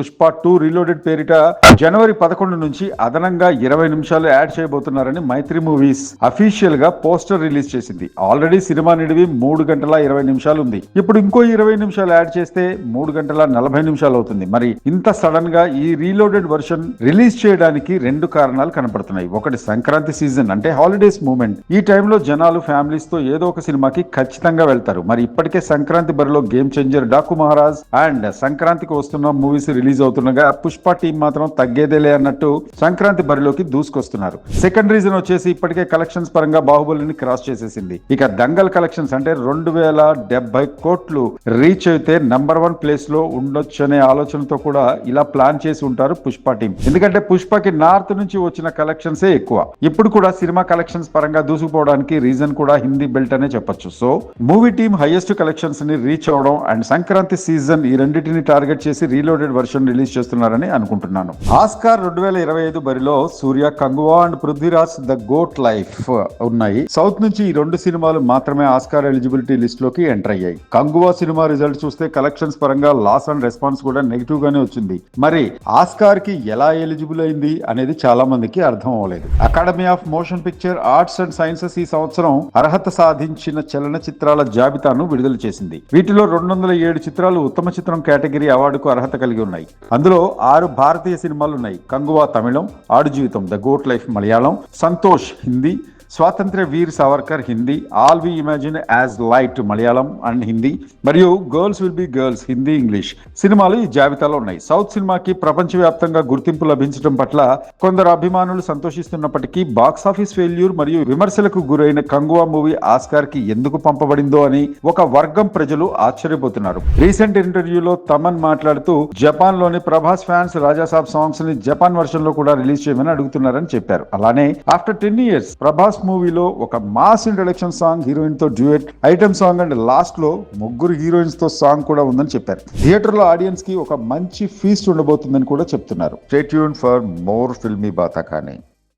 Pushpa two reloaded పేరిట జనవరి పదకొండు నుంచి అదనంగా ఇరవై నిమిషాలు యాడ్ చేయబోతున్నారని మైత్రి మూవీస్ అఫీషియల్గా పోస్టర్ రిలీజ్ చేసింది. ఆల్రెడీ సినిమా నిడివి మూడు గంటల ఇరవై నిమిషాలు ఉంది. ఇప్పుడు ఇంకో ఇరవై నిమిషాలు యాడ్ చేస్తే మూడు గంటల నలభై నిమిషాలు అవుతుంది. మరి ఇంత సడన్గా ఈ రీలోడెడ్ వర్షన్ రిలీజ్ చేయడానికి రెండు కారణాలు కనపడుతున్నాయి. ఒకటి సంక్రాంతి సీజన్ అంటే హాలిడేస్ మూమెంట్ ఈ టైంలో జనాలు ఫ్యామిలీస్తో ఏదో ఒక సినిమాకి ఖచ్చితంగా వెళ్తారు. మరి ఇప్పటికే సంక్రాంతి బరిలో game changer Daaku Maharaj and సంక్రాంతికి వస్తున్న మూవీస్ రిలీజ్ అవుతుండగా పుష్ప టీం మాత్రం తగ్గేదేలే అన్నట్టు సంక్రాంతి బరిలోకి దూసుకొస్తున్నారు. సెకండ్ రీజన్ వచ్చేసి ఇప్పటికే కలెక్షన్స్ పరంగా బాహుబలిని క్రాస్ చేసేసింది. ఇక దంగల్ కలెక్షన్స్ అంటే రెండు వేల డెబ్బై కోట్లు రీచ్ అయితే నంబర్ వన్ ప్లేస్లో ఉండొచ్చు అనే ఆలోచనతో కూడా ఇలా ప్లాన్ చేసి ఉంటారు పుష్ప టీం. ఎందుకంటే పుష్పకి నార్త్ నుంచి వచ్చిన కలెక్షన్స్ ఎక్కువ. ఇప్పుడు కూడా సినిమా కలెక్షన్స్ పరంగా దూసుకుపోవడానికి రీజన్ కూడా హిందీ బెల్ట్ అనే చెప్పొచ్చు. సో మూవీ టీం హైయెస్ట్ కలెక్షన్స్ని రీచ్ అవడం అండ్ సంక్రాంతి సీజన్ ఈ రెండింటిని టార్గెట్ చేసి రీలోడెడ్ వర్షన్ రిలీజ్ చేస్తున్నారని అనుకుంటున్నాను. ఆస్కార్ రెండు వేల ఇరవై ఐదు బరిలో Surya Kanguva and Prithviraj the goat life ఉన్నాయి. సౌత్ నుంచి ఈ రెండు సినిమాలు మాత్రమే ఆస్కార్ ఎలిజిబిలిటీ లిస్ట్లోకి ఎంటర్ అయ్యాయి. కంగువా సినిమా రిజల్ట్ చూస్తే కలెక్షన్స్ పరంగా లాస్ అండ్ రెస్పాన్స్ కూడా నెగిటివ్ గానే వచ్చింది. మరి ఆస్కార్కి ఎలా ఎలిజిబుల్ అయింది అనేది చాలా మందికి అర్థం అవ్వలేదు. Academy of motion picture arts and sciences ఈ సంవత్సరం అర్హత సాధించిన చలనచిత్రాల జాబితాను విడుదల చేసింది. వీటిలో రెండు వందల ఏడు చిత్రాలు ఉత్తమ చిత్రం కేటగిరీ అవార్డుకు అర్హత కలిగి ఉన్నాయి. అందులో ఆరు భారతీయ సినిమాలు ఉన్నాయి. కంగువా తమిళం Aadujeevitham the goat life Malayalam Santosh Hindi Swatantrya Veer Savarkar Hindi. All we imagine as light Malayalam and Hindi మరియు girls will be girls Hindi English సినిమాలు ఈ జాబితాలో ఉన్నాయి. సౌత్ సినిమాకి ప్రపంచవ్యాప్తంగా గుర్తింపు లభించడం పట్ల కొందరు అభిమానులు సంతోషిస్తున్నప్పటికీ బాక్స్ ఆఫీస్ ఫెయిల్యూర్ మరియు విమర్శలకు గురైన కంగువా మూవీ ఆస్కార్కి ఎందుకు పంపబడిందో అని ఒక వర్గం ప్రజలు ఆశ్చర్యపోతున్నారు. రీసెంట్ ఇంటర్వ్యూలో తమన్ మాట్లాడుతూ జపాన్లోని ప్రభాస్ ఫ్యాన్స్ రాజాసాబ్ సాంగ్స్ని జపాన్ వర్షన్లో కూడా రిలీజ్ చేయమని అడుగుతున్నారని చెప్పారు. అలానే ఆఫ్టర్ టెన్ ఇయర్స్ ప్రభాస్ మూవీలో ఒక మాస్ ఇంట్రడక్షన్ సాంగ్ హీరోయిన్తో డ్యూయట్ ఐటమ్ సాంగ్ అండ్ లాస్ట్లో ముగ్గురు హీరోయిన్స్తో సాంగ్ కూడా ఉందని చెప్పారు. థియేటర్లో ఆడియన్స్కి ఒక మంచి ఫీస్ట్ ఉండబోతుందని కూడా చెప్తున్నారు. Stay tuned for more filmy బాతా కానీ